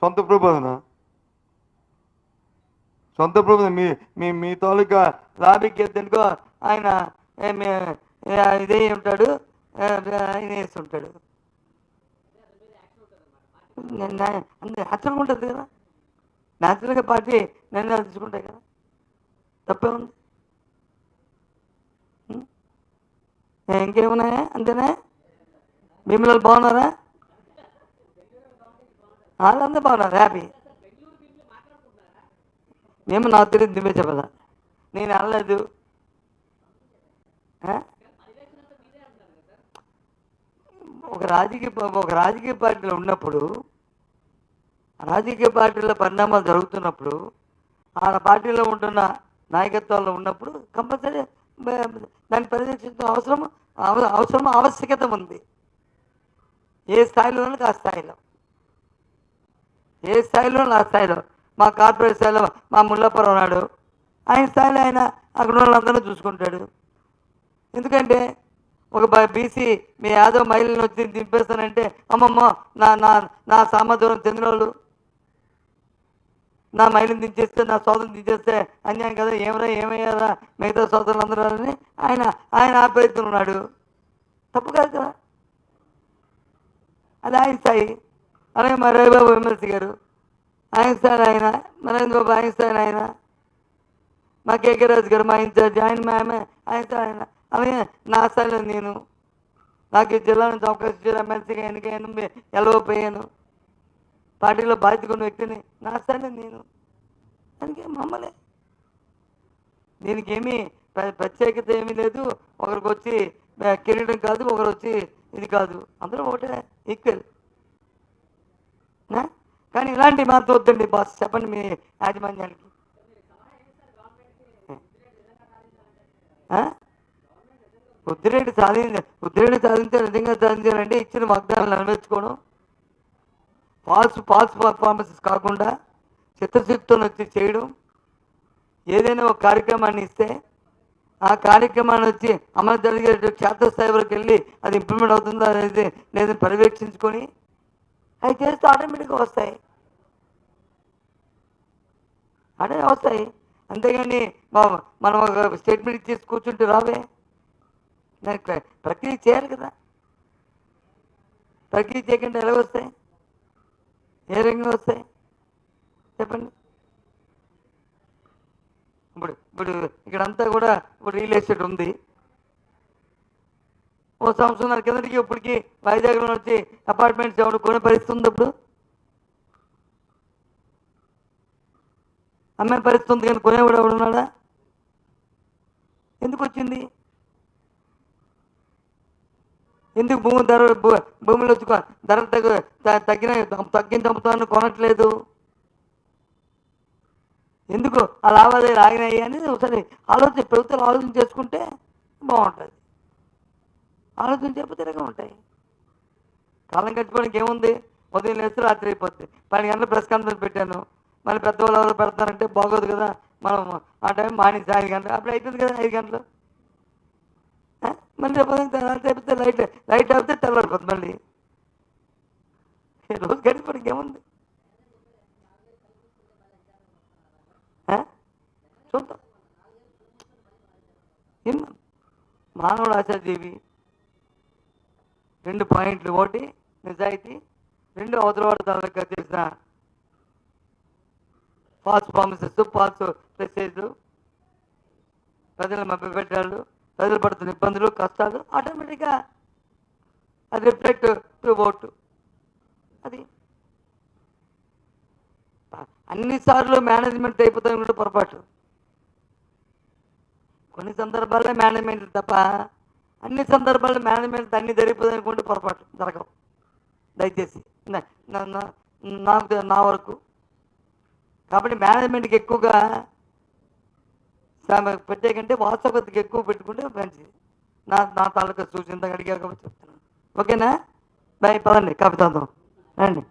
సొంత ప్రబోధన సొంత ప్రబోధన మీ మీ మీ తాలూకా లాబీకి ఆయన ఇదే ఉంటాడు. ఆయన వేసి ఉంటాడు. న్యాచురల్గా ఉంటుంది కదా. న్యాచురల్గా పార్టీ నిర్ణయాలు తీసుకుంటాయి కదా. తప్పే ఉంది. ఇంకేమున్నాయా? అంతేనా? మిమ్మల్ని బాగున్నారా? వాళ్ళందరూ బాగున్నారు హ్యాపీ మేము నాకు తెలియదు నువ్వే చెప్పదా? నేను అనలేదు. ఒక రాజకీయ ఒక రాజకీయ పార్టీలో ఉన్నప్పుడు రాజకీయ పార్టీలో పరిణామాలు జరుగుతున్నప్పుడు ఆ పార్టీలో ఉంటున్న నాయకత్వాల్లో ఉన్నప్పుడు కంపల్సరీ దాన్ని పరిరక్షించడం అవసరం అవసరం ఆవశ్యకత ఉంది. ఏ స్థాయిలో ఆ స్థాయిలో. ఏ స్థాయిలో నా స్థాయిలో? మా కార్పొరేట్ స్థాయిలో మా ముల్లపురం ఉన్నాడు ఆయన స్థాయిలో ఆయన అక్కడ ఉన్న వాళ్ళందరూ చూసుకుంటాడు. ఎందుకంటే ఒక బీసీ మీ యాదవ్ మహిళను వచ్చి దింపేస్తానంటే అమ్మమ్మ నా నా నా సామర్థ్యం చెందిన వాళ్ళు. నా మహిళను దించేస్తే నా సోదరుని దించేస్తే అన్యాయం కదా? ఏమరా ఏమయ్యారా? మిగతా సోదరులు అందరూ అని ఆయన ఆయన ఆపేస్తున్నాడు తప్పు కాదు కదా? అది ఆయన స్థాయి. అలాగే మా రవిబాబు ఎమ్మెల్సీ గారు. ఆయన స్థాయి ఆయన నరేంద్ర బాబు ఆయన స్థాయి ఆయన మా కేకే రాజు గారు మా ఇన్ఛార్జ్ ఆయన మా ఆమె ఆయన స్థాయి ఆయన అలాగే నా స్థాయిలో నేను. నాకు ఈ జిల్లా నుంచి అవకాశం ఇచ్చారు ఎమ్మెల్సీగా ఎన్నికయ్యాను ఎలవపోయాను పార్టీలో బాధ్యత ఉన్న వ్యక్తిని నా స్థాయిలో నేను. దానికి మమ్మలే దీనికి ఏమీ ప్రత్యేకత ఏమీ లేదు. ఒకరికి వచ్చి కిరీటం కాదు ఒకరు వచ్చి ఇది కాదు. అందరూ ఒకటే ఈక్వల్. కానీ ఇలాంటి మాత్రం వద్దండి బాస్. చెప్పండి మీ యాజమాన్యానికి. ఉద్రేడు సాధించ ఉద్రేడు సాధించే నిజంగా సాధించాలంటే ఇచ్చిన వాగ్దానాలు నెరవేర్చుకోవడం. ఫాల్స్ ఫాల్స్ పర్ఫార్మెన్సెస్ కాకుండా చిత్తశుద్ధితో వచ్చి చేయడం. ఏదైనా ఒక కార్యక్రమాన్ని ఇస్తే ఆ కార్యక్రమాన్ని వచ్చి అమలు జరిగే క్షేత్రస్థాయి వరకు వెళ్ళి అది ఇంప్లిమెంట్ అవుతుందా అనేది నేను పర్యవేక్షించుకొని అవి చేస్తే ఆటోమేటిక్గా వస్తాయి. అదే వస్తాయి. అంతేగాని మనం ఒక స్టేట్మెంట్ ఇచ్చేసి కూర్చుంటే రావే. దానికి ప్రక్రియ చేయాలి కదా. ప్రక్రియ చేయకుండా ఎలా వస్తాయి? ఏ రంగం వస్తాయి? చెప్పండి. ఇప్పుడు ఇప్పుడు ఇక్కడంతా కూడా ఇప్పుడు రియల్ ఎస్టేట్ ఉంది. ఓ సంవత్సరం కిందటికి ఇప్పటికి వైజాగ్లో వచ్చి అపార్ట్మెంట్స్ ఎవరు కొనే పరిస్థితి ఉంది ఇప్పుడు అమ్మే పరిస్థితి ఉంది కానీ కొనేవాడు ఎవడు ఉన్నాడా? ఎందుకు వచ్చింది? ఎందుకు భూమి ధర భూ- భూమిలో వచ్చి ధర తగ్గ తగ్గిన తగ్గించి అమ్ముతాను కొనట్లేదు. ఎందుకు ఆ లావాదేవీలు ఆగినాయి అనేది ఒకసారి ఆలోచన ప్రభుత్వాలు ఆలోచన చేసుకుంటే బాగుంటుంది. ఆలోచన చేయకపోతే ఇలాగే ఉంటాయి. కాలం గడిచిపోవడానికి ఏముంది? ఉదయం లేస్తే రాత్రి అయిపోద్ది. పన్నెండు గంటలు ప్రెస్ కాన్ఫరెన్స్ పెట్టాను. మళ్ళీ పెద్దవాళ్ళు ఎవరు పెడతారంటే బాగోదు కదా. మనం ఆ టైం మార్నింగ్ ఐదు గంటలు అప్పుడు అయిపోయింది కదా ఐదు గంటలు. మళ్ళీ రేపు రాత్రి అయిపోతే లైట్ లైట్ అయిపోతే తెల్లారిపోతుంది మళ్ళీ. రోజు గడిచిపోవడానికి ఏముంది? చూద్దాం. మానవుడు ఆశాజీవి రెండు పాయింట్లు ఒకటి నిజాయితీ. రెండు అవతలవాడు తాలూకా తెలిసిన ఫాల్స్ ప్రామిసెస్ ఫాల్స్ మెసేజ్ ప్రజలను మభ్యపెట్టాడు. ప్రజలు పడుతున్న ఇబ్బందులు కష్టాలు ఆటోమేటిక్గా అది రిఫ్లెక్ట్ టు ఓటు అది. అన్నిసార్లు మేనేజ్మెంట్ అయిపోతాం కూడా పొరపాటు. కొన్ని సందర్భాల్లో మేనేజ్మెంట్ తప్ప అన్ని సందర్భాల్లో మేనేజ్మెంట్ అన్ని జరిగిపోతాయి అనుకుంటే పొరపాటు జరగవు. దయచేసి. నా- నాకు నా వరకు. కాబట్టి మేనేజ్మెంట్కి ఎక్కువగా సమ- పెట్టేకంటే వాస్తవతకి ఎక్కువ పెట్టుకుంటే మంచిది. నా నా తాలూకా సూచన అడిగారు కాబట్టి చెప్తున్నాను. ఓకేనా? బాయ్ పదండి. కవితాంతం రండి.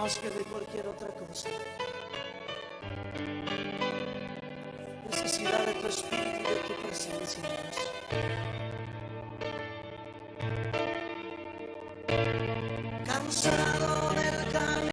Más que de cualquier otra cosa. Necesidad de tu espíritu y de tu presencia, Dios.